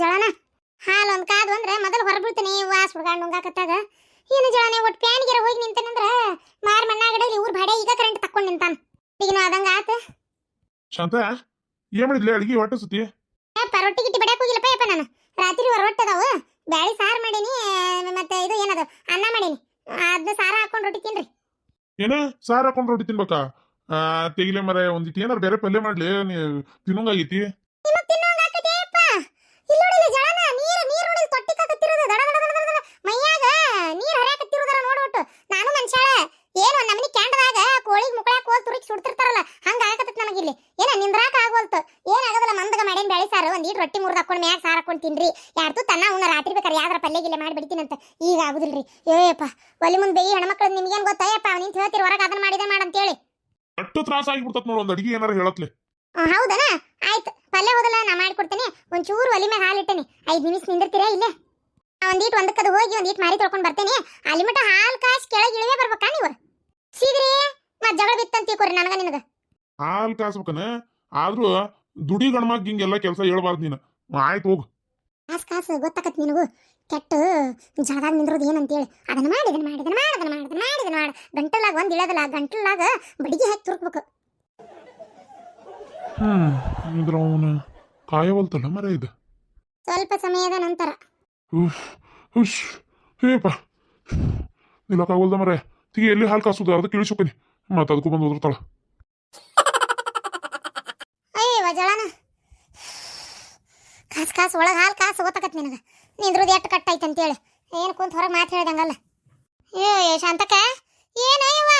ಜಳನ? ಹಾಲು ಒಂದು ಕಾದು ಅಂದ್ರೆ ಮೊದಲು ಹೊರಬಿಡ್ತೀನಿ ವಾಸ್ ಹುಡ್ಗಾಂಡ್ ಉಂಗಾಕತ್ತಾಗ ಏನು ಜಳನೆ ಒಟ್ಟು ಪ್ಯಾನ್ಗಿರ ಹೋಗಿ ನಿಂತಾನಂದ್ರ ಮಾರ್ ಮಣ್ಣಾಗಡಲಿ ಊರ್ ಭಾಡೆ ಈಗ ಕರೆಂಟ್ ತಕ್ಕೊಂಡು ನಿಂತಾನ. ಈಗ ಅದಂಗ ಆತ. ಶಾಂತ ಏನ್ ಮಾಡಿದ್ಲೆ ಅಡಿಗೆ ಹೊಟ್ಟೆ ಸುತ್ತಿ? ಯಪ್ಪ ರೊಟ್ಟಿ ಗಿಟ್ಟಿ ಬಡ್ಯಾಕ್ ಹೋಗಿಲ್ಲಪ್ಪ ಯಪ್ಪ ನಾನು. ರಾತ್ರಿ ಹೊರೊಟ್ಟದಾವು ಬ್ಯಾಳಿ ಸಾರು ಮಾಡೀನಿ ಮತ್ತೆ ಇದು ಏನದು ಅನ್ನ ಮಾಡೀನಿ. ಅದನ್ನ ಸಾರ ಹಾಕೊಂಡು ರೊಟ್ಟಿ ತಿನ್ರಿ. ಏನ? ಸಾರು ಹಾಕೊಂಡು ರೊಟ್ಟಿ ತಿನ್ಬೇಕಾ? ತೆಗಿಲೆ ಮರ ಒಂದಿಟ್ಟು ಏನಾರ ಬೇರೆ ಪಲ್ಯ ಮಾಡ್ಲಿ ತಿನ್ನಂಗಾಗೈತಿ? ನಿಮಗ್ ತಿನ್ನೋಂಗಾಕತ್ಯಪ್ಪ ಇಲ್ಲಿ ನೋಡಿಲ್ಲ ಜಳನ ನೀರು ನೀರು ನೋಡಿ ತೊಟ್ಟಿ ಕತ್ತಿರೋದು ದಡ ದಡ ದಡ ದಡ ದಡ ಮೈಯಾಗ ನೀರ್ ಹರಿಯಾಕತ್ತಿರೋದರ ನೋಡ್ಬಿಟ್ಟು ನಾನು ಮನುಷ್ಯಾಳ ಏನು ಒಂದ್ ನಮನಿ ಕ್ಯಾಂಡದಾಗ ಕೋಳಿಗ್ ಮುಕ್ಕಳಾಕ ಹೋಲ್ ತುರುಕಿ ಸುಡ್ತಿರ್ತಾರಲ್ಲ ಹಂಗ ಆಗಕತ್ತ ಇಲ್ಲಿ. ಏನ ನಿಂದ್ರಾಕ ಆಗೋಲ್ತು. ಏನ್ ಆಗದಲ್ಲ ಮಂದಗ ಮಾಡೇನ್ ಬೆಳಿ ಸಾರು. ಒಂದ್ ಈಟ್ ರೊಟ್ಟಿ ಮುರ್ದ್ ಹಾಕೊಂಡ್ ಮ್ಯಾಗ ಸಾರ್ ಹಾಕೊಂಡ್ ತಿನ್ರಿ. ಯಾರ್ದು ತನ್ನ ಉಣ್ಣ ರಾತ್ರಿ ಬೇಕಾರೆ ಯಾವ್ದ್ರ ಪಲ್ಯ ಗಿಲ್ಲೆ ಮಾಡಿ ಬಿಡ್ತೀನಂತ. ಈಗ ಆಗುದಿಲ್ರಿ. ಏಯಪ್ಪ ಒಲಿ ಮುಂದೆ ಈ ಹೆಣ್ಮಕ್ಳು ನಿಮ್ಗೇನ್ ಗೊತ್ತಾಯಪ್ಪ ನಿಂತ ಹೇಳ್ತೀರಿ ಹೊರಗೆ ಅದನ್ನ ಮಾಡಿದೆ ಮಾಡಂತೇಳಿ ಅಷ್ಟು ತ್ರಾಸ ಆಗಿಬಿಡ್ತತ್ ನೋಡು ಒಂದ್ ಅಡಿಗೆ ಏನಾರ ಹೇಳತ್ಲೆ. ಹೌದನ? ಆಯ್ತು. ಪಲ್ಯ ಹೋದಲ್ಲ ನಾ ಮಾಡ್ಕೊಡ್ತೇನೆ ಒಂಚೂರು ಒಲಿ ಮ್ಯಾಗ ಹಾಲಿಟ್ಟೇನೆ ಐದು ನಿಮಿಷ ನಿಂದಿರ್ತೀರಾ ಇಲ್ಲೇ? ಒಂದೀಟ್ ಒಂದಕ್ಕದು ಹೋಗಿ ಒಂದೀಟ್ ಮಾರಿ ತೊಳ್ಕೊಂಡು ಬರ್ತೇನೆ. ಅಲ್ಲಿ ಮಟ್ಟ ಹಾಲು ಕಾಸು ಕೆಳಗೆ ಇಳಿವೇ ಬರ್ಬೇಕಾ ನೀವು? ಸೀದ್ರಿ ಮತ್ ಜಗಳ ಬಿತ್ತಂತ ತಿಳ್ಕೊರಿ ನನಗ ನಿನಗ. ಹಾಲ್ ಕಾಸ್ಬೇಕನ ಆದ್ರೂ ದುಡಿ ಗಣಮಗ್ ಹಿಂಗೆಲ್ಲ ಕೆಲಸ ಹೇಳ್ಬಾರ್ದು ನೀನು. ಆಯ್ತು ಹೋಗು. ಕಾಸು ಕಾಸ್ ಗೊತ್ತಾಕತ್ ನಿನಗೂ. ಕೆಟ್ಟು ಜಳದಾಗ ನಿಂದ್ರೋದು ಏನಂತೇಳಿ ಅದನ್ನ ಮಾಡಿ ಇದನ್ನ ಮಾಡಿ ಇದನ್ನ ಮಾಡಿ ಅದನ್ನ ಮಾಡಿ ಇದನ್ನ ಮಾಡಿ ಇದನ್ನ ಮಾಡಿ. ಗಂಟಲಾಗ ಒಂದು ಇಳದಲ್ಲ ಗಂಟಲಾಗ ಬಡಿಗೆ ಹಾಕಿ ತುರುಕ್ಬೇಕು. ಹ್ಮ್ ಇದ್ರ ಅವನು ಕಾಯವಲ್ತಲ್ಲ ಮರ ಇದು. ಸ್ವಲ್ಪ ಸಮಯದ ನಂತರ. ಉಫ್ ಹುಷ್ ಹೇಪ ನಿಲ್ಲಕ್ಕಾಗಲ್ದ ಮರ. ತಿಗಿ ಎಲ್ಲಿ ಹಾಲು ಕಾಸುದು? ಅದಕ್ಕೆ ಇಳಿಸೋಕನಿ ಮತ್ತೆ ಅದಕ್ಕೂ ಬಂದು ಓದಿರ್ತಾಳ ಅಯ್ಯವ ಜಳನ ಒಳಗೆ ಹಾಲು, ಕಾಸು ಗೊತ್ತಾಕತ್ ನಿನಗೆ. ನಿಂದ್ರದ್ದು ಎಷ್ಟು ಕಟ್ಟೈತೆ ಅಂತೇಳಿ. ಏನು ಕುಂತ ಹೊರಗೆ ಮಾತು ಹೇಳ್ದಂಗಲ್ಲ. ಏ ಶಾಂತಕ್ಕ. ಏನ ಇವ?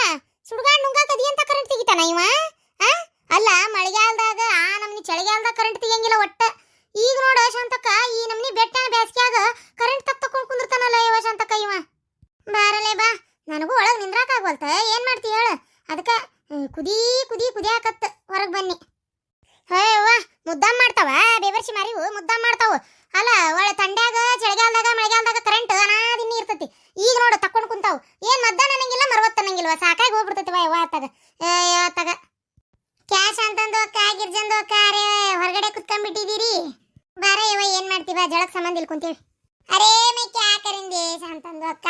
ಸುಡ್ಗಾಡ್ ನುಂಗಾಕದಿ ಅಂತ ಕರೆಂಟ್ ತೆಗಿತಾನ ಇವ? ಅಲ್ಲ, ಮಳೆಗಾಲದಾಗ ಆ ನಮ್ನಿ ಚಳಿಗಾಲದಾಗ ಕರೆಂಟ್ ತೆಗಿಯಂಗಿಲ್ಲ ಒಟ್ಟ. ಈಗ ನೋಡ ಶಾಂತಕ ಈ ನಮ್ನಿ ಬೆಟ್ಟ ಬ್ಯಾಸ್ಗ್ಯಾಗ ಕರೆಂಟ್ ತಕ್ ತಕೊಂಡ್ ಕುಂದಿರ್ತಾನಲ್ಲ ಇವ ಶಾಂತಕ ಇವ. ಬಾರಲೇ ಬಾ. ನನಗೂ ಒಳಗೆ ನಿಂದ್ರಾಕಾಗ್ವಲ್ತ ಏನು ಮಾಡ್ತಿ ಹೇಳ? ಅದಕ್ಕ ಕುದಿ ಕುದಿ ಕುದಿ, ಕುದಿಯಾಕತ್ತ ಹೊರಗೆ ಬನ್ನಿ. ಹೇವ್ವ ಮುದ್ದಾಮ್ ಮಾಡ್ತಾವ? ಬೇವರ್ಸಿ ಮಾರಿವು, ಮುದ್ದಾಮ್ ಮಾಡ್ತಾವ. ಅಲ್ಲ, ಒಳ್ಳೆ ತಂಡ್ಯಾಗ, ಚಳಿಗಾಲದಾಗ, ಮಳೆಗಾಲದಾಗ ಕರೆಂಟ್ ಅನಾದಿನ್ನಿ ಇರ್ತತಿ. ಈಗ ನೋಡು, ತಕ್ಕೊಂಡು ಕುಂತಾವು. ಏನ್ ಮಧ್ಯಾಹ್ನ ಅನ್ನಂಗಿಲ್ಲ ಮರವತ್ತು ಅನ್ನಂಗಿಲ್ವ? ಸಾಕಾಗಿ ಹೋಗ್ಬಿಡ್ತೈತಿ ವಾ ತಗ ತಗ ಕ್ಯಾಶ್ ಅಂತಂದು ಅಕ್ಕ ಗಿರ್ಜಂದು ಅಕ್ಕ ಅರೆ, ಹೊರಗಡೆ ಕುತ್ಕೊಂಡ್ಬಿಟ್ಟಿದ್ದೀರಿ ಬಾರ ಇವ ಏನ್ ಮಾಡ್ತೀವ ಜಳಕ್ ಸಂಬಂಧ ಇಲ್ಲಿ ಕುಂತೀವಿ. ಅರೇ, ಮೈ ಕ್ಯಾ ಅಂತಂದು ಅಕ್ಕ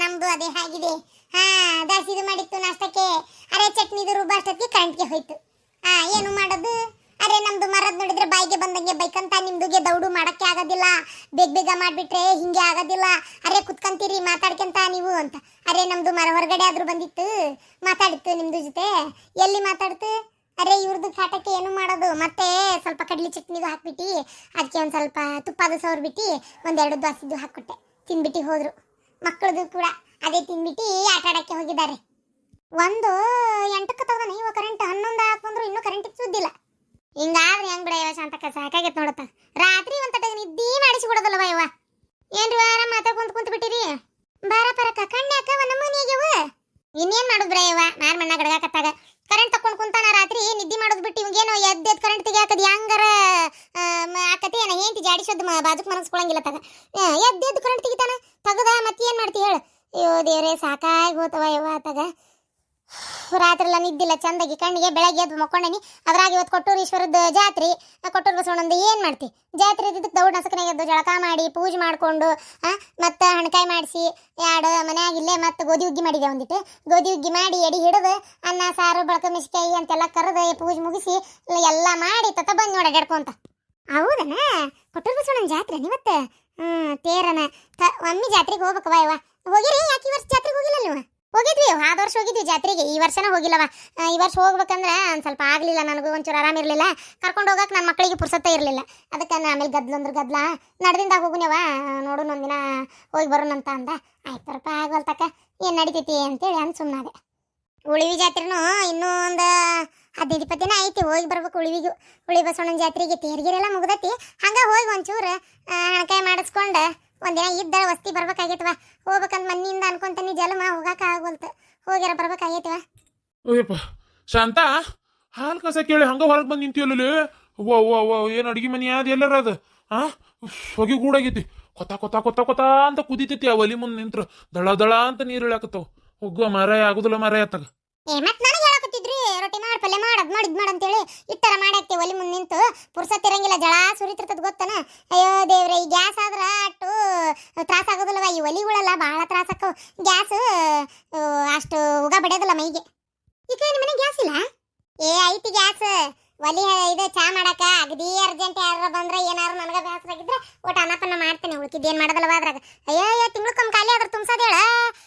ನಮ್ದು ಅದೇ ಆಗಿದೆ. ಹಾ ದಾಸಿದು ಮಾಡಿತ್ತು ನಾಷ್ಟಕ್ಕೆ. ಅರೆ ಚಟ್ನಿದು ರುಬ್ಬಾಷ್ಟಕ್ಕೆ ಕರೆಂಟ್ಗೆ ಹೋಯ್ತು. ಆ, ಏನು ಮಾಡೋದು? ಅರೆ, ನಮ್ದು ಮರದ್ ನೋಡಿದ್ರೆ ಬಾಯಿಗೆ ಬಂದಂಗೆ ಬೈಕಂತ ನಿಮ್ದುಗೆ ದೌಡು ಮಾಡಕ್ಕೆ ಆಗೋದಿಲ್ಲ. ಬೇಗ ಬೇಗ ಮಾಡ್ಬಿಟ್ರೆ ಹಿಂಗೆ ಆಗೋದಿಲ್ಲ. ಅರೆ, ಕುತ್ಕಂತೀರಿ, ಮಾತಾಡ್ಕೊಂತ ನೀವು ಅಂತ. ಅರೆ, ನಮ್ದು ಮರ ಹೊರಗಡೆ ಆದ್ರೂ ಬಂದಿತ್ತು. ಮಾತಾಡಿತ್ತು ನಿಮ್ದು ಜೊತೆ. ಎಲ್ಲಿ ಮಾತಾಡ್ತು? ಅರೆ ಇವ್ರದ್ದು ಕಾಟಕ್ಕೆ ಏನು ಮಾಡೋದು? ಮತ್ತೆ ಸ್ವಲ್ಪ ಕಡ್ಲಿ ಚಟ್ನಿದು ಹಾಕ್ಬಿಟ್ಟು ಅದಕ್ಕೆ ಒಂದು ಸ್ವಲ್ಪ ತುಪ್ಪದ ಸವರ್ಬಿಟ್ಟು ಒಂದೆರಡು ದೋಸೆದು ಹಾಕ್ಕೊಟ್ಟೆ. ತಿನ್ಬಿಟ್ಟು ಹೋದ್ರು. ಮಕ್ಕಳದು ಕೂಡ. ಅದೇ ತಿನ್ಬಿಟ್ಟು ಆಟ ಆಡಕ್ಕೆ ಹೋಗಿದ್ದಾರೆ. ಒಂದು ಎಂಟಕ್ಕೆ ತಗದಾನ ಇವ ಕರೆಂಟ್ ಹನ್ನೊಂದು ಬಂದ್ರು ಇನ್ನೂ ಕರೆಂಟ್ ಸುದ್ದಿಲ್ಲ ಹಿಂಗಾದ್ರೆ ಹೆಂಗ್ ಬಿಡ ಶಾಂತಕ್ಕ, ಸಾಕಾಗೈತೆ ನೋಡತ್ತ ರಾತ್ರಿ ಒಂದ್ ತಟಗ ನಿದ್ದಿ ಮಾಡಿಸಿ ಕೊಡೋದಲ್ವ ಇವ ಏನ್ರಿ ವಾರ ಮಾತಾ ಕುಂತ್ ಕುಂತ್ ಬಿಟ್ಟಿರಿ ಬಾರ ಪರಕ ಕಣ್ಯಾಕ ಒಂದು ಮನೆಯಾಗ್ಯವ ಇನ್ನೇನ್ ಮಾಡುದ್ ಬ್ರ ಇವ ನಾರ್ ಮಣ್ಣ ಗಡಗಾಕತ್ತಾಗ ಕರೆಂಟ್ ತಕೊಂಡ್ ಕುಂತಾನ ರಾತ್ರಿ ನಿದ್ದಿ ಮಾಡೋದ್ ಬಿಟ್ಟು ಇವಂಗೇನೋ ಎದ್ದೆದ್ ಕರೆಂಟ್ ತೆಗಿಯಾಕದ್ ಹೆಂಗಾರ ಆಕತಿ ಏನ ಏಂತಿ ಜಾಡಿಸೋದ್ ಬಾಜುಕ್ ಮನಸ್ಕೊಳಂಗಿಲ್ಲ ತಗ ಎದ್ದೆದ್ದು ಕರೆಂಟ್ ತೆಗಿತಾನ ತಗದ ಮತ್ತೇನ್ ಮಾಡ್ತಿ ಹೇಳು ಅಯ್ಯೋ ದೇವ್ರೆ ಸಾಕಾಗಿ ಹೋತವ ಇವ ತಗ ರಾತ್ರಿ ಎಲ್ಲ ನಿದ್ದಿಲ್ಲ, ಚಂದಾಗಿ ಕಣ್ಣಿಗೆ ಬೆಳಗ್ಗೆ ಎದ್ದು ಮಕ್ಕೊಂಡೇನಿ. ಅದ್ರಾಗ ಇವತ್ತು ಕೊಟ್ಟೂರು ಈಶ್ವರದ ಜಾತ್ರೆ ಕೊಟ್ಟೂರು ಬಸವಣ್ಣಂದು ಏನು ಮಾಡ್ತಿ? ಜಾತ್ರೆ ಇದ್ದಿದ್ದಕ್ಕೆ ದೌಡ್ ನಸಕನಾಗ ಎದ್ದು ಜಳಕ ಮಾಡಿ, ಪೂಜೆ ಮಾಡಿಕೊಂಡು ಮತ್ತು ಹಣಕಾಯಿ ಮಾಡಿಸಿ ಎರಡು ಮನ್ಯಾಗ ಇಲ್ಲೇ ಮತ್ತು ಗೋಧಿ ಹುಗ್ಗಿ ಮಾಡಿದೆ ಒಂದಿಟ್ಟು. ಗೋಧಿ ಹುಗ್ಗಿ ಮಾಡಿ ಎಡಿ ಹಿಡಿದು, ಅನ್ನ, ಸಾರು, ಬಳಕ ಮಿಸ್ಕಾಯಿ ಅಂತೆಲ್ಲ ಕರೆದು ಪೂಜೆ ಮುಗಿಸಿ, ಎಲ್ಲ ಮಾಡಿ ತತ ಬಂದು ನೋಡಿ ಅಡ್ಕೊಂತ ಹೌದನ? ಕೊಟ್ಟೂರು ಬಸವಣ್ಣನ ಜಾತ್ರೆ ಇವತ್ತು ಹ್ಞೂ ತೇರನ. ತ, ಒಮ್ಮೆ ಜಾತ್ರೆಗೆ ಹೋಗ್ಬೇಕವ ಇವ ಹೋಗಿರಿ? ಯಾಕೆ ಈ ವರ್ಷ ಜಾತ್ರೆಗೆ ಹೋಗಿಲ್ಲ ಹೋಗಿದ್ವಿ ಆದ ವರ್ಷ ಹೋಗಿದ್ವಿ ಜಾತ್ರೆಗೆ. ಈ ವರ್ಷನ ಹೋಗಿಲ್ಲವ. ಈ ವರ್ಷ ಹೋಗ್ಬೇಕಂದ್ರೆ ಒಂದು ಸ್ವಲ್ಪ ಆಗಲಿಲ್ಲ ನನಗೂ, ಒಂಚೂರು ಆರಾಮಿರಲಿಲ್ಲ ಕರ್ಕೊಂಡು ಹೋಗಕ್ಕೆ ನನ್ನ ಮಕ್ಕಳಿಗೆ ಪುರ್ಸತ್ತೆ ಇರಲಿಲ್ಲ. ಅದಕ್ಕೆ ನಾನು ಆಮೇಲೆ ಗದ್ಲು ಅಂದ್ರೆ ಗದ್ಲ. ನಡೆದಿಂದ ಹೋಗುನವ, ನೋಡು ಒಂದಿನ ಹೋಗಿ ಬರೋಣಂತ ಅಂದ. ಆಯ್ತರಪ್ಪ ಆಗಲ್ತಕ್ಕ ಏನು ನಡಿತೈತಿ ಅಂತೇಳಿ ಅಂದ್ ಸುಮ್ಮನಾದೆ ಉಳಿವಿ ಜಾತ್ರೆನೂ ಇನ್ನೂ ಒಂದು ಹದಿನೈದು, ಇಪ್ಪತ್ತು ದಿನ ಐತಿ, ಹೋಗಿ ಬರ್ಬೇಕು ಉಳಿವಿಗೂ. ಉಳಿ ಬಸವಣ್ಣನ ಜಾತ್ರೆಗೆ ತೇರ್ಗಿರೆಲ್ಲ ಮುಗ್ದತಿ. ಹಂಗೆ ಹೋಗಿ ಒಂಚೂರು ಹಣಕಾಯಿ ಮಾಡಿಸ್ಕೊಂಡು ಒಂದಿನ ಇದ್ದ ವಸ್ತಿ ಬರ್ಬೇಕಾಗೈತವ ಹೋಗ್ಬೇಕಂತ ಮನ್ನಿಂದ ಅನ್ಕೊಂತಾನಿ ಜಲಮ ಹೋಗಾಕ ಆಗೋಲ್ತು ಹೋಗ್ಯಾರ ಬರ್ಬೇಕಾಗೈತವ ಅಯ್ಯಪ್ಪ, ಶಾಂತ, ಹಾಲು ಕಸ ಕೇಳಿ ಹಂಗ ಹೊರಗೆ ಬಂದು ನಿಂತಿಯಲ್ಲ ಓ ಓ ವಾ, ಏನು ಅಡಿಗೆ ಮನೆ ಅದು ಎಲ್ಲರ ಅದು? ಆ? ಹೊಗೆ ಗೂಡಾಗೈತಿ. ಕೊತ ಕೊತ ಕೊತ ಕೊತ ಅಂತ ಕುದಿತೈತಿ ಆ ಒಲಿ ಮುಂದೆ ನಿಂತ್ರ. ದಳ ದಳ ಅಂತ ನೀರು ಇಳಾಕತ್ತಾವ. ಹೋಗುವ ಮರ ಆಗುದಿಲ್ಲ ಮರ ಆತಾಗ. ಏ, ಮತ್ ನನಗೆ ಹೇಳಕತ್ತಿದ್ರಿ, ರೊಟ್ಟಿ ಮಾಡ್, ಪಲ್ಯ ಮಾಡ್, ಅದ್ ಮಾಡಿದ್ ಮಾಡ್ ಅಂತೇಳಿ ಇಟ್ಟರ ಮಾಡಾಕ್ತಿ ಒಲಿ ಮುಂದೆ ನಿಂತು. ಪುರ್ಸತ್ ಇರಂಗಿಲ್ಲ, ಜಳ ಸುರಿತಿರ್ತದ ಗೊತ್ತನ? ಅಯ್ಯೋ ದೇವ್ರೆ, ಈ ಗ್ಯಾಸ್ ಆದ್ರ ಅಟ್ಟು ತ್ರಾಸ ಆಗೋದಿಲ್ಲವ, ಈ ಒಲಿಗಳೆಲ್ಲ ಬಹಳ ತ್ರಾಸ ಆಕವು ಗ್ಯಾಸ್ ಅಷ್ಟು ಉಗ ಬಡಿಯೋದಿಲ್ಲ ಮೈಗೆ. ಈಗ ನಿಮ್ಮ ಮನೆ ಗ್ಯಾಸ್ ಇಲ್ಲ? ಏ, ಐತಿ ಗ್ಯಾಸ್. ಒಲಿ ಇದು ಚಾ ಮಾಡಕ ಅಗದಿ ಅರ್ಜೆಂಟ್ ಯಾರು ಬಂದ್ರೆ ಏನಾರು ನನಗೆ ಬೇಸರ ಆಗಿದ್ರೆ ಒಟ್ಟು ಅನ್ನಪನ್ನ ಮಾಡ್ತೇನೆ ಉಳ್ಕಿದ್ದು ಏನ್ ಮಾಡೋದಲ್ವ ಅದ್ರಾಗ? ಅಯ್ಯೋ ಅಯ್ಯೋ, ತಿಂಗ್ಳಕ್ಕೊಮ್ಮೆ ಖಾಲಿ ಆದ್ರೆ ತುಂಬ್ಸೋದ್ ಹೇಳ.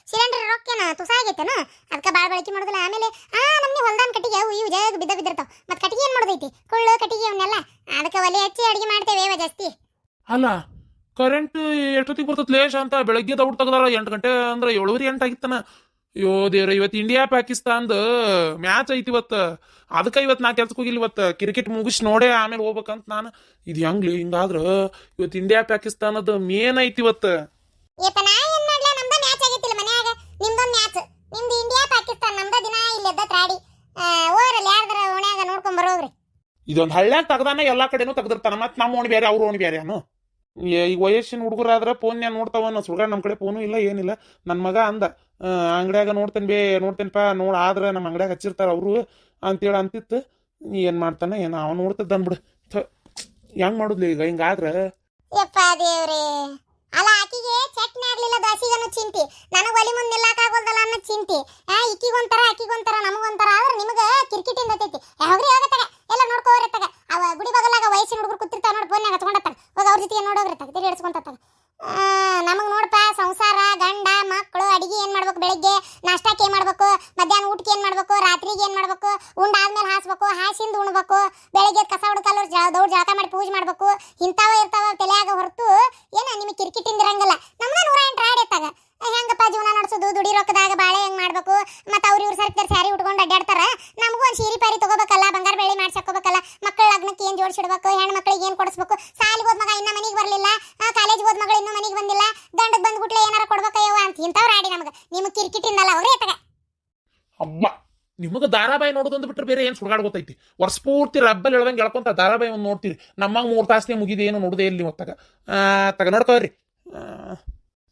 ಸಿಲಿಂಡರ್ ರೊಕ್ಕೇನ ತುಸ ಆಗೈತೇನು ಅದಕ್ಕೆ ಭಾಳ ಬಳಕೆ ಮಾಡೋದಿಲ್ಲ. ಆಮೇಲೆ, ಆ, ನಮ್ಗೆ ಹೊಲ್ದಾನ್ ಕಟ್ಟಿಗೆ ಅವು ಇವು ಜಾಗ ಬಿದ್ದ ಬಿದ್ದಿರ್ತಾವ. ಮತ್ತೆ ಕಟ್ಟಿಗೆ ಏನ್ ಮಾಡೋದೈತಿ? ಕುಳ್ಳು ಕಟ್ಟಿಗೆ ಅವನ್ನೆಲ್ಲ ಅದಕ್ಕೆ ಒಲೆ ಹಚ್ಚಿ ಅಡಿಗೆ ಮಾಡ್ತೇವೆ ಇವ ಜಾಸ್ತಿ. ಅಲ್ಲ ಕರೆಂಟ್ ಎಷ್ಟೊತ್ತಿಗೆ ಬರ್ತದೆ ಲೇಷ ಅಂತ? ಬೆಳಗ್ಗೆ ದೌಡ್ ತೆಗ್ದಾರ ಎಂಟು ಗಂಟೆ ಅಂದ್ರೆ ಏಳುವರೆ ಎಂಟು ಆಗಿತ್ತನ. ಅಯ್ಯೋ ದೇವ್ರ ಇವತ್ತು ಇಂಡಿಯಾ ಪಾಕಿಸ್ತಾನ್ದ ಮ್ಯಾಚ್ ಐತಿ ಇವತ್ತು. ಅದಕ್ಕೆ ಇವತ್ತು ನಾ ಕೆಲ್ಸಕ್ಕೆ ಹೋಗಿಲ್ಲ ಇವತ್ತು. ಕ್ರಿಕೆಟ್ ಮುಗಿಸಿ ನೋಡೇ ಆಮೇಲೆ ಹೋಗ್ಬೇಕಂತ ನಾನು. ಇದು ಹೆಂಗ್ಲಿ? ಹಿಂಗಾದ್ರ ಇವತ್ತು ಇಂಡಿಯಾ ಪಾಕಿಸ್ತಾನದ ಮೇನ್ ಐತಿ ಇವತ್ತು. ಇದೊಂದು ಹಳ್ಳ್ಯಾಗ ತೆಗ್ದಾನ ಎಲ್ಲಾ ಕಡೆನೂ ತೆಗ್ದಿರ್ತಾನ. ಮತ್ತೆ ನಮ್ಮ ಓಣಿ ಬೇರೆ ಅವ್ರ ಓಣಿ ಬೇರೆ ಅನು ಈಗ ವಯಸ್ಸಿನ ಹುಡುಗರಾದ್ರೆ ನೋಡ್ತಾವ ನಾ ಸುಳ್ಗ ನಮ್ಮ ಕಡೆ ಫೋನು ಇಲ್ಲ, ಏನಿಲ್ಲ. ನನ್ನ ಮಗ ಅಂದ ಅಂಗಡ್ಯಾಗ ನೋಡ್ತೇನೆ ಬೇ ನೋಡ್ತೇನಪ್ಪ ನೋಡಿ, ಆದ್ರೆ ನಮ್ಮ ಅಂಗಡ್ಯಾಗ ಹಚ್ಚಿರ್ತಾರೆ ಅವರು. ಅಂತೇಳಿ ಅಂತಿತ್ತು ಏನು ಮಾಡ್ತಾನೆ, ಏನು ಅವ ನೋಡ್ತಿದ್ದ ಹೆಂಗೆ ಮಾಡುದ್ಲಿ ಈಗ? ಹಿಂಗಾದ್ರೆ? ಅಲ್ಲ, ಆಕಿಗೆ ಚಟ್ನಿ ಆಗ್ಲಿಲ್ಲ, ದೋಸಿಗನು ಚಿಂತಿ. ನನಗೆ ಒಲಿ ಮುಂದೆ ನಿಲ್ಲಾಕಾಗೋದಲ್ಲ ಅನ್ನೋ ಚಿಂತಿ. ಇಕ್ಕಿಗೊಂಥರ ಆಕಿಗೊಂಥರ, ನಮಗೊಂಥರ, ಆದ್ರೆ ನಿಮಗೆ ಕಿರ್ಕಿಟಿಂದ ಐತಿ ಯಾವ್ರಿ ಹೋಗತ್ತಾಗ. ಎಲ್ಲ ನೋಡ್ಕೋರತ್ತಾಗ ಅವ ಗುಡಿ ಬಗಲಾಗ ವಯಸ್ಸಿನ ಹುಡುಗರು ಕೂತಿರ್ತಾವ ನೋಡಿ ಫೋನ್ಯಾಗ ಹಚ್ಕೊಂಡತ್ತಾಗ ಹೋಗ ಅವ್ರ ಜೊತೆಗೆ ನೋಡೋಗ್ರತ್ತಾಗ ತಿರುಗಿ ಹಿಡ್ಸ್ಕೊಂತಾಗ ನಮಗ್ ನೋಡಪ್ಪ ಸಂಸಾರ ಗಂಡ ಮಕ್ಕಳು ಅಡಿಗೆ ಏನ್ ಮಾಡ್ಬೇಕು ಬೆಳಿಗ್ಗೆ ನಾಷ್ಟಾಕ್ಕೆ ಏನ್ ಮಾಡ್ಬೇಕು ಮಧ್ಯಾಹ್ನ ಊಟಕ್ಕೆ ಏನ್ ಮಾಡ್ಬೇಕು ರಾತ್ರಿಗೆ ಏನ್ ಮಾಡ್ಬೇಕು ಉಂಡಾದ್ಮೇಲೆ ಹಾಸ್ಬೇಕು ಹಾಸಿಂದ ಉಣ್ಬೇಕು ಬೆಳಿಗ್ಗೆ ಕಸ ಹುಡುಕಲ್ಲ ದೌಡ್ ಜಳಕ ಮಾಡಿ ಪೂಜೆ ಮಾಡ್ಬೇಕು ಇಂಥವ ಇರ್ತಾವ ತಲೆಯಾಗ ಹೊರತು ಏನ ನಿಮಗೆ ಕಿರಿಕಿಟಿಂದ ಇರಂಗಿಲ್ಲ ನಮ್ದ ನೂರ ಎಂಟು ರಾಡ್ ಎತ್ತಾಗ ಹೆಂಗಪ್ಪ ಜೀವನ ನಡೆಸೋದು ದುಡಿ ರೊಕ್ಕದಾಗ ಬಾಳೆ ಹೆಂಗ್ ಮಾಡ್ಬೇಕು ಮತ್ತ ಅವ್ರ ಇವ್ರ ಸರ್ಕಾರ ಸ್ಯಾರಿ ಉಟ್ಕೊಂಡು ಅಡ್ಡಾಡ್ತಾರ ನಮಗೂ ಒಂದ್ ಸೀರೆ ಪಾರಿ ತಗೋಬೇಕಲ್ಲ, ಬಂಗಾರ ಬೆಳ್ಳಿ ಮಾಡ್ಸಕೋಬೇಕಲ್ಲ ಮಕ್ಕಳ ಲಗ್ನಕ್ಕೆ ಏನ್ ಜೋಡಿಸಿಡ್ಬೇಕು ಹೆಣ್ಣು ಮಕ್ಕಳಿಗೆ ಏನ್ ಕೊಡಿಸ್ಬೇಕು? ಸಾಲಿಗೆ ಹೋದ್ ಮಗ ಇನ್ನ ಮನೆಗೆ ಬರ್ಲಿಲ್ಲ ಕಾಲೇಜ್ ಹೋದ್ ಮಗಳು ಇನ್ನೂ ಮನೆಗೆ ಬಂದಿಲ್ಲ ಗಂಡದ್ ಬಂದ್ಬಿಟ್ಲೆ ಏನಾರ ಕೊಡ್ಬೇಕಯ್ಯವ ಅಂತ ಇಂಥವ್ರು ಆಡಿ ನಮಗ. ನಿಮಗೆ ಕಿರಿಕಿಟಿಂದಲ್ಲ ಅವ್ರೇ ಎತ್ತಗ ಅಮ್ಮ, ನಿಮಗೆ ಧಾರಾಬಾಯಿ ನೋಡೋದೊಂದು ಬಿಟ್ರೆ ಬೇರೆ ಏನು ಸುಡ್ಗಾಡ್ ಗೊತ್ತೈತಿ. ವರ್ಷ ಪೂರ್ತಿ ರಬ್ಬಲ್ ಹೇಳ್ದಂಗೆ ಹೇಳ್ಕೊಂತ ಧಾರಾಬಾಯಿ ಒಂದು ನೋಡ್ತೀರಿ. ನಮ್ಮ ಮೂರು ತಾಸನೇ ಮುಗಿದೇನು ನೋಡೋದೇ ಇಲ್ಲಿ ಮತ್ತಾಗ ತಗ ನೋಡ್ಕೋರಿ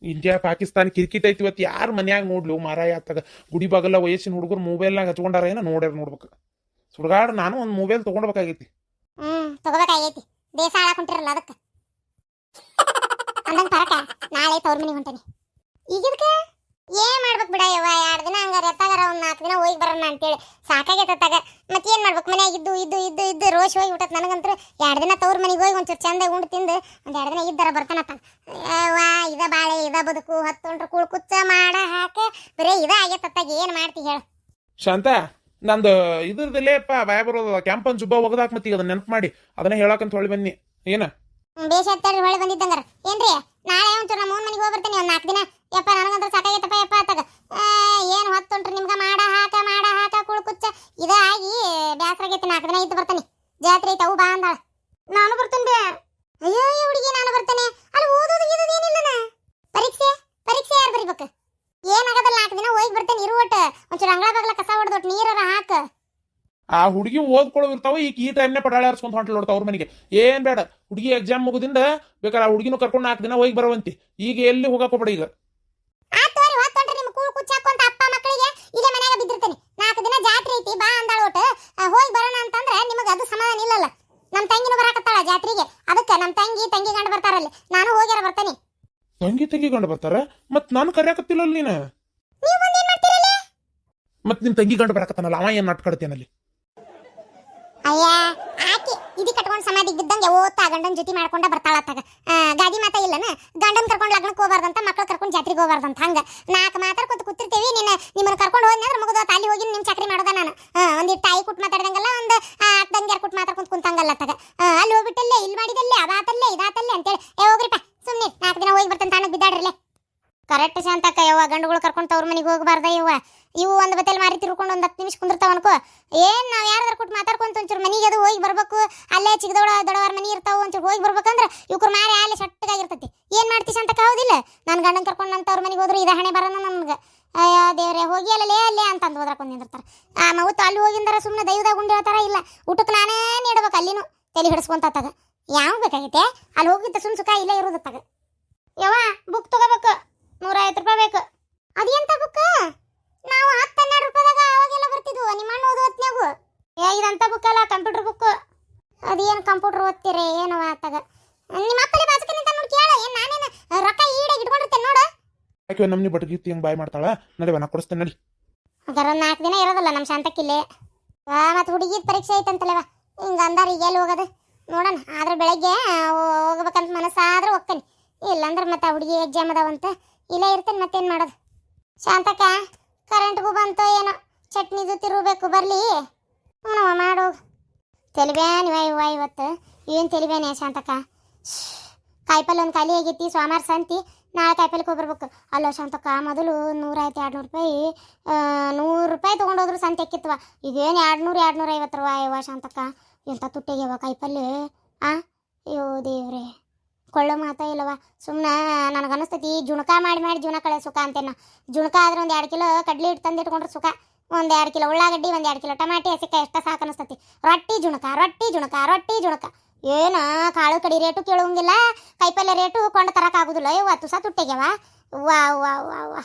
ಇಂಡಿಯಾ ಪಾಕಿಸ್ತಾನ ಕ್ರಿಕೆಟ್ ಐತಿ ಇವತ್ತು ಯಾರು ಮನ್ಯಾಗ ನೋಡ್ಲು? ಮಾರಾಯ ಆತಾಗ ಗುಡಿ ಬಾಗಲ್ಲ ವಯಸ್ಸಿನ ಹುಡುಗರು ಮೊಬೈಲ್ನಾಗ ಹಚ್ಕೊಂಡಾರ ಏನೋ ನೋಡ್ಯಾರ ನೋಡ್ಬೇಕು. ಸುಡಗಾಡ ನಾನು ಒಂದು ಮೊಬೈಲ್ ತೊಗೊಂಡ್ಬೇಕಾಗೈತಿ. ಹ್ಮ್, ತಗೋಬೇಕಾಗೈತಿ. ದೇಶ ಹಾಳಾಕ್ ಅದಕ್ಕೆ. ಅಂದಂಗ ಪರಕ, ನಾಳೆ ತವ್ರ ಮನೆಗೆ ಹೊಂಟೇನಿ. ಈಗಿದ್ಕ? ಏನ್ ಮಾಡ್ಬೇಕು ಬಿಡ ಯವ್ವ? ಎರಡ್ ದಿನ ಹಂಗ ರೆತ್ತಾಗರ ಒಂದ್ ನಾಲ್ಕು ದಿನ ಹೋಗಿ ಬರೋಣ ಅಂತೇಳಿ. ಸಾಕಾಗೈತತ್ತಾಗ ಮತ್ತೆ ಏನ್ ಮಾಡ್ಬೇಕು? ಮನ್ಯಾಗ ಇದ್ದು ಇದ್ದು ಇದ್ದು ಇದ್ದು ರೋಷ್ ಹೋಗಿ ಬಿಟ್ಟತ್ ನನಗಂತೂ. ಎರಡು ದಿನ ತವ್ರ ಮನೆಗೆ ಹೋಗಿ ಒಂಚೂರು ಚಂದ ಉಂಡು ತಿಂದು ಒಂದ್ ಎರಡು ದಿನ ಇದ್ದಾರ ಬರ್ತಾನತ್ತ ಯವ್ವ ಇದ ಬಾಳೆ ಇದ ಬದುಕು ಹತ್ತೊಂಡ್ರ ಕೂಳ್ ಕುಚ್ಚ ಮಾಡ ಹಾಕ. ಬರೇ ಇದ ಆಗೈತತ್ತಾಗ ಏನ್ ಮಾಡ್ತಿ ಹೇಳ. ಶಾಂತ ನಂದು ಇದ್ರದಲ್ಲೇಪ್ಪ ಬಾಯ ಬರೋದ ಕ್ಯಾಂಪನ್ ಜುಬ್ಬ ಒಗದಾಕ್ ಮತ್ತೆ ಅದನ್ನ ನೆನಪು ಮಾಡಿ. ಅದನ್ನ ಹೇಳಕಂತ ಹೊಳಿ ಬನ್ನಿ. ಏನ? ಬೇಷ ಹತ್ತಾರ ಹೊಳೆ ಬಂದಿದ್ದಂಗಾರ. ಏನ್ರಿ? ನಾಳೆ ಒಂಚೂರು ನಮ್ಮ ಮೂನ್ ಮನೆಗೆ ಹೋಗಿ ಬರ್ತೀನಿ ಒಂದ್ ನಾಲ್ಕು ದಿನ. ಯಪ್ಪ, ನನಗಂತೂ ಸಾಕಾಗೈತಪ್ಪ, ಯಪ್ಪ ಅತ್ತಾಗ ಏನು ಹೊತ್ತುಂಟ್ರಿ ನಿಮ್ಗೆ? ಮಾಡ, ಹಾಕ ಮಾಡ, ಹಾಕ, ಕುಳು ಕುಚ್ಚ. ಇದ ಆಗಿ ನಾಲ್ಕು ದಿನ ಇದ್ದು ಬರ್ತಾನೆ. ಜಾತ್ರೆ ಐತೆ, ಅವು ಬಾ ಅಂದಾಳ. ನಾನು ಬರ್ತೀನಿ ಬೇ ಅಯ್ಯೋ ಈ ಹುಡುಗಿ, ನಾನು ಬರ್ತೇನೆ. ಅಲ್ಲಿ ಓದೋದು, ಗೀದೋದು ಏನಿಲ್ಲನ ಪರೀಕ್ಷೆ ಪರೀಕ್ಷೆ ಯಾರು ಬರಿಬೇಕು? ಏನಾಗದಲ್ಲ ನಾಲ್ಕು ದಿನ ಹೋಗಿ ಬರ್ತೇನೆ, ಇರು ಒಟ್ಟು. ಒಂಚೂರು ಅಂಗಳ ಬಗ್ಲ ಕಸ ಹೊಡೆದೊಟ್ಟು, ನೀರರ ಹಾಕ. ಆ ಹುಡುಗಿ ಓದ್ಕೊಳ್ಳೋ ಇರ್ತಾವ ಈಗ ಈ ಟೈಮ್ನೇ ಪಟಾಳ ಹರ್ಸ್ಕೊಂಡು ಹೊಂಟ್ಲು ನೋಡ್ತಾವ ಅವ್ರ ಮನೆಗೆ. ಏನ್ ಬೇಡ, ಹುಡುಗಿ ಎಕ್ಸಾಮ್ ಮುಗುದಿಂದ ಬೇಕಾದ್ರೆ ಆ ಹುಡುಗಿನೂ ಕರ್ಕೊಂಡು ನಾಲ್ಕು ದಿನ ಹೋಗಿ ಬರವಂತಿ. ಈಗ ಎಲ್ಲಿ ಹೋಗಕ್ಕೆ ಹೋಗ್ಬೇಡ ಈಗ? ದಿನ ಜಾತ್ರೆ ಐತಿ ಬಾ ಅಂದಾಳ ಒಟ್ಟು. ಹೋಗಿ ಬರೋಣ ಅಂತಂದ್ರೆ ನಿಮಗೆ ಅದು ಸಮಾಧಾನ ಇಲ್ಲಲ್ಲ. ನಮ್ಮ ತಂಗಿನೂ ಬರಾಕತ್ತಾಳ ಜಾತ್ರೆಗೆ. ಅದಕ್ಕೆ ನಮ್ಮ ತಂಗಿ ತಂಗಿ ಗಂಡ ಬರ್ತಾರಲ್ಲಿ ನಾನು ಹೋಗ್ಯಾರ ಬರ್ತೇನೆ. ತಂಗಿ ತಂಗಿ ಗಂಡ ಬರ್ತಾರ? ಮತ್ ನಾನು ಕರೆಯಾಕತ್ತಿಲ್ಲ ನೀನು? ಮತ್ ನಿಮ್ ತಂಗಿ ಗಂಡ ಬರಕತ್ತಾನಲ್ಲ ಅವ ಏನ್ ನಾಟ್ಕಡ್ತೇನಲ್ಲಿ ಅಯ್ಯ ಇದಿ ಕಟ್ಕೊಂಡ್ ಸಮಾಧಿಗೆ ಬಿದ್ದಂಗೆ ಓದ್ತಾ ಗಂಡನ ಜೊತೆ ಮಾಡ್ಕೊಂಡ ಬರ್ತಾಳತ್ತಾಗ ಗಾದಿ ಮಾತ ಇಲ್ಲನ? ಗಂಡನ ಕರ್ಕೊಂಡ್ ಲಗ್ನಕ್ಕೆ ಹೋಗ್ಬಾರ್ದಂತ ಮಕ್ಳು ಕರ್ಕೊಂಡ್ ಜಾತ್ರೆಗೆ ಹೋಗ್ಬಾರ್ದಂತ ಹಂಗೆ. ನಾಲ್ಕು ಮಾತಾಡ್ಕೊತ ಕೂತಿರ್ತೀವಿ, ನಿನ್ನ ನಿಮ್ಮನ್ನು ಕರ್ಕೊಂಡು ಹೋದ್ನಿ ಅಂದ್ರೆ ಮುಗಿದ ಅಲ್ಲಿ ಹೋಗಿ ನಿಮ್ ಚಕ್ರಿ ಮಾಡೋದ ನಾನು ಒಂದಿಟ್ಟು ತಾಯಿ ಕುಟ್ ಮಾತಾಡ್ದಂಗಲ್ಲ ಒಂದು ಅಕ್ಕಂಗ್ಯಾರ ಕುಟ್ ಮಾತಾಡ್ಕೊಂತ ಕುಂತಂಗಲ್ಲ ಅತ್ತಾಗ ಅಲ್ಲಿ ಹೋಗ್ಬಿಟ್ಟಲ್ಲೇ ಇಲ್ಲಿ ಮಾಡಿದಲ್ಲೇ ಅದಾತಲ್ಲೇ ಇದಾತಲ್ಲೇ ಅಂತೇಳಿ ಏ ಹೋಗ್ರಿಪ್ಪ ಸುಮ್ನೆ ನಾಲ್ಕು ದಿನ ಹೋಗಿ ಬರ್ತಂತ ತಾನಕ್ ಬಿದ್ದಾಡ್ರಲ್ಲೇ ಕರೆಕ್ಟ್ ಶಾಂತಕ್ಕ ಯವ್ವ ಗಂಡುಗಳು ಕರ್ಕೊಂಡು ತವ್ರ ಮನೆಗೆ ಹೋಗಬಾರ್ದ ಯವ್ವ ಇವು ಒಂದು ಬತ್ತಲ್ ಮಾರಿ ತಿರ್ಕೊಂಡು ಒಂದು ಹತ್ತು ನಿಮಿಷ ಕುಂದಿರ್ತಾವ ಅನ್ಕೋ ಏನ್ ನಾವ್ ಯಾರಾದ್ರೂ ಕೊಟ್ಟು ಮಾತಾಡ್ಕೊಂತ ಒಂಚೂರು ಮನೆಗೆ ಅದು ಹೋಗಿ ಬರ್ಬೇಕು ಅಲ್ಲೇ ಚಿಕ್ಕದೊಡ ದೊಡ್ಡವರ ಮನೆ ಇರ್ತಾವ ಅಂತ ಹೋಗಿ ಬರ್ಬೇಕಂದ್ರ ಇವ್ರ ಮಾರಿ ಅಲ್ಲೇ ಸಟ್ಟಗಾಗಿರ್ತೈತಿ ಏನ್ ಮಾಡ್ತೀಸ್ ಅಂತ ಹೌದಿಲ್ಲ ನನ್ನ ಗಂಡನ್ ಕರ್ಕೊಂಡು ಅಂತವ್ರ ತವ್ರ ಮನೆಗೆ ಹೋದ್ರೆ ಇದ ಹಣೆ ಬರೋಣ ನನ್ಗೆ. ಅಯ್ಯೋ ದೇವ್ರೆ, ಹೋಗಿ ಅಲ್ಲೇ ಅಲ್ಲೇ ಅಂತ ಅಂದ್ ಹೋದ್ರಕೊಂಡು ನಿಂದಿರ್ತಾರೆ. ಆ ಮೌತ್ ಅಲ್ಲಿ ಹೋಗಿಂದಾರ ಸುಮ್ಮನೆ ದೈವದಾಗ ಗುಂಡಿ ಹೇಳ್ತಾರ, ಇಲ್ಲ. ಊಟಕ್ಕೆ ನಾನೇ ನೀಡ್ಬೇಕು ಅಲ್ಲಿನೂ. ತಲೆ ಹಿಡಿಸ್ಕೊಂತಾಗ ಯಾವ ಬೇಕಾಗೈತೆ? ಅಲ್ಲಿ ಹೋಗಿದ್ದ ಸುಮ್ ಸುಖ ಇಲ್ಲೇ ಇರೋದತ್ತಾಗ. ಯವ್ವ ಬುಕ್ ತಗೋಬೇಕು. ನೂರ ಐವತ್ತು ರೂಪಾಯಿ ಬುಕ್ ನಾವು ಹತ್ತು ಹನ್ನೆರಡು ರೂಪಾಯಿದಾಗ ಅವಾಗೆಲ್ಲ ಬರ್ತಿದ್ವು ನಿಮ್ಮ ಅಣ್ಣ ಓದು ಹೊತ್ನ್ಯಾಗು ಏ ಇದಂತ ಬುಕ್ ಅಲ್ಲ ಕಂಪ್ಯೂಟರ್ ಬುಕ್ ಅದೇನು ಕಂಪ್ಯೂಟರ್ ಓದ್ತೀರಿ ಏನು ಆತಾಗ? ನಿಮ್ಮ ಅಪ್ಪಲಿ ಬಾಜುಕ ನಿಂತ ನೋಡಿ ಕೇಳ ಏನು ನಾನೇನು ರೊಕ್ಕ ಈಡಾಗಿ ಇಟ್ಕೊಂಡಿರ್ತೇನೆ ನೋಡು. ಯಾಕೆ ನಮ್ಮನಿ ಬಟಗಿತ್ತಿ ಹಂಗೆ ಬಾಯ್ ಮಾಡ್ತಾಳ? ನಡಿವ ನಾ ಕೊಡಿಸ್ತೇನೆ ನಡಿ. ಅದರ ನಾಲ್ಕು ದಿನ ಇರೋದಲ್ಲ ನಮ್ಮ ಶಾಂತಕ್ಕಿಲ್ಲಿ. ಆ ಮತ್ತೆ ಹುಡುಗಿದ ಪರೀಕ್ಷೆ ಐತಂತಲ್ಲವ ಹಿಂಗ ಅಂದಾರ ಈಗ ಎಲ್ಲಿ ಹೋಗೋದು? ನೋಡೋಣ ಆದ್ರೆ ಬೆಳಗ್ಗೆ ಅಂತ ಹೋಗ್ಬೇಕಂತ ಮನಸ್ಸಾದ್ರೆ ಹೋಗ್ತೇನೆ ಇಲ್ಲಾಂದ್ರೆ ಮತ್ತೆ ಹುಡುಗಿ ಎಕ್ಸಾಮ್ ಅದಾವಂತ ಇಲ್ಲೇ ಇರ್ತೇನೆ ಮತ್ತೇನು ಮಾಡೋದು? ಶಾಂತಕ್ಕ ಕರೆಂಟ್ಗೂ ಬಂತೋ ಏನೋ? ಚಟ್ನಿದು ತಿರುಗಬೇಕು ಬರಲಿ. ಹ್ಞೂ ಮಾಡು. ತೆಲಿಬ್ಯಾನ್, ವೈ ವೈ ಇವತ್ತು. ಏನು ತೆಲಿಬ್ಯಾನೆ ಶಾಂತಕ್ಕ ಕಾಯಿಪಲ್ಲೆ ಒಂದು ಖಾಲಿ ಆಗೈತಿ ಸೋಮವಾರ ಸಂತಿ, ನಾಳೆ ಕಾಯಿಪಲ್ಲೆಗೆ ಹೋಗ್ಬರ್ಬೇಕು. ಅಲ್ಲೋ ಶಾಂತಕ್ಕ, ಮೊದಲು ನೂರಾಯ್ತು ಎರಡು ನೂರು ರೂಪಾಯಿ. ನೂರು ರೂಪಾಯಿ ತೊಗೊಂಡೋದ್ರು ಸಂತೆ ಎಕ್ಕಿತ್ವ ಈಗೇನು ಎರಡು ನೂರು, ಎರಡು ನೂರ ಐವತ್ತು ರೂಪಾಯಿ ಇವ ಶಾಂತಕ್ಕ. ಎಂಥ ತುಟ್ಟಿಗೆವ ಕಾಯಿಪಲ್ಲೆ? ಆ? ಅಯ್ಯೋ ದೇವ್ರೆ. ಕೊಳ್ಳೋ ಮಾತ ಇಲ್ಲವ. ಸುಮ್ಮನೆ ನನಗನ್ನಿಸ್ತೈತಿ ಜುಣಕ ಮಾಡಿ ಮಾಡಿ ಜೀವನ ಕಳೆ ಸುಖ ಅಂತೇನ. ಜುಣಕ ಆದ್ರೆ ಒಂದು ಎರಡು ಕಿಲೋ ಕಡ್ಲೆ ಹಿಟ್ಟು ತಂದು ಇಟ್ಕೊಂಡ್ರೆ ಸುಖ. ಒಂದು ಎರಡು ಕಿಲೋ ಉಳ್ಳಾಗಡ್ಡಿ ಒಂದು ಎರಡು ಕಿಲೋ ಟಮಾಟಿ, ಹಸಿಕಾಯಿ ಎಷ್ಟು ಸಾಕು ಅನಿಸ್ತತಿ. ರೊಟ್ಟಿ ಜುಣಕ ರೊಟ್ಟಿ ಜುಣಕ ರೊಟ್ಟಿ ಜುಣಕ. ಏನ ಕಾಳು ಕಡಿ ರೇಟು ಕೇಳುವಂಗಿಲ್ಲ, ಕೈಪಲ್ಯ ರೇಟು ಕೊಂಡು ತರಕಾಗುದಿಲ್ಲ ಇವ ತುಸ ತುಟ್ಟಿಗ್ಯವ. ವಾ ವಾ ವಾ ವಾ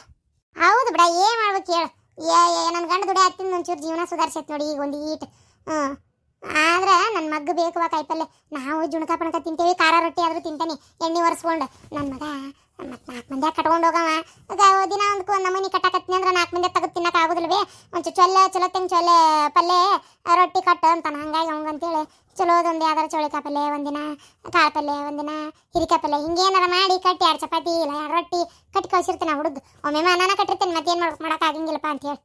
ಹೌದು ಬಿಡ, ಏನು ಮಾಡ್ಬೇಕು ಹೇಳು ಏ ನನ್ನ ಗಂಡ ದುಡಿ ಹತ್ತಿನ ಒಂಚೂರು ಜೀವನ ಸುಧಾರಿಸೈತೆ ನೋಡಿ ಈಗ ಒಂದು ಈಟ್ ಹ್ಞೂ ಆದ್ರೆ ನನ್ನ ಮಗ್ಗ ಬೇಕು ಕಾಯಿಪಲ್ಲೆ ನಾವು ಜುಣಕ, ಪಣಕ ತಿಂತೇವೆ, ಖಾರ ರೊಟ್ಟಿ ಆದರೂ ತಿಂತೇನೆ. ಎಣ್ಣೆ ಒರೆಸ್ಕೊಂಡು ನನ್ನ ಮಗ ಮತ್ತೆ ನಾಲ್ಕು ಮಂದಿ ಕಟ್ಕೊಂಡು ಹೋಗವ ದಿನ ಒಂದು ಒಂದು ನಮೂನಿ ಕಟ್ಟಾಕತ್ತೀನಿ ಅಂದ್ರೆ ನಾಲ್ಕು ಮಂದಿ ತೆಗೆದು ತಿನ್ನಕ್ಕೆ ಆಗೋದಿಲ್ವೇ? ಒಂದು ಚೊಲ್ಲೆ ಚಲೋ ತೆಂಗ್ ಚೊಲ್ಲೆ ಪಲ್ಲೆ ರೊಟ್ಟಿ ಕಟ್ಟು ಅಂತಾನೆ. ಹಂಗಾಗಿ ಅವಂಗಂತೇಳಿ ಚಲೋದೊಂದು ಯಾವ್ದಾರ ಚೌಳಿಕಾಯಿ ಪಲ್ಲೆ ಒಂದಿನ, ಕಾಳು ಪಲ್ಲೆ ಒಂದಿನ, ಹಿರಿಕಾಯಿ ಪಲ್ಲೆ ಹಿಂಗೇನಾರ ಮಾಡಿ ಕಟ್ಟಿ ಎರಡು ಚಪಾತಿ ಇಲ್ಲ, ಎರಡು ರೊಟ್ಟಿ ಕಟ್ಟಿ ಕಳ್ಸಿರ್ತೀನಿ ಹುಡುಗ ಒಮ್ಮೆ ನಾನು ಕಟ್ಟಿರ್ತೀನಿ, ಮತ್ತೇನು ಮಾಡೋಕೆ ಆಗಂಗಿಲ್ಲಪ್ಪ ಅಂತ ಹೇಳಿ.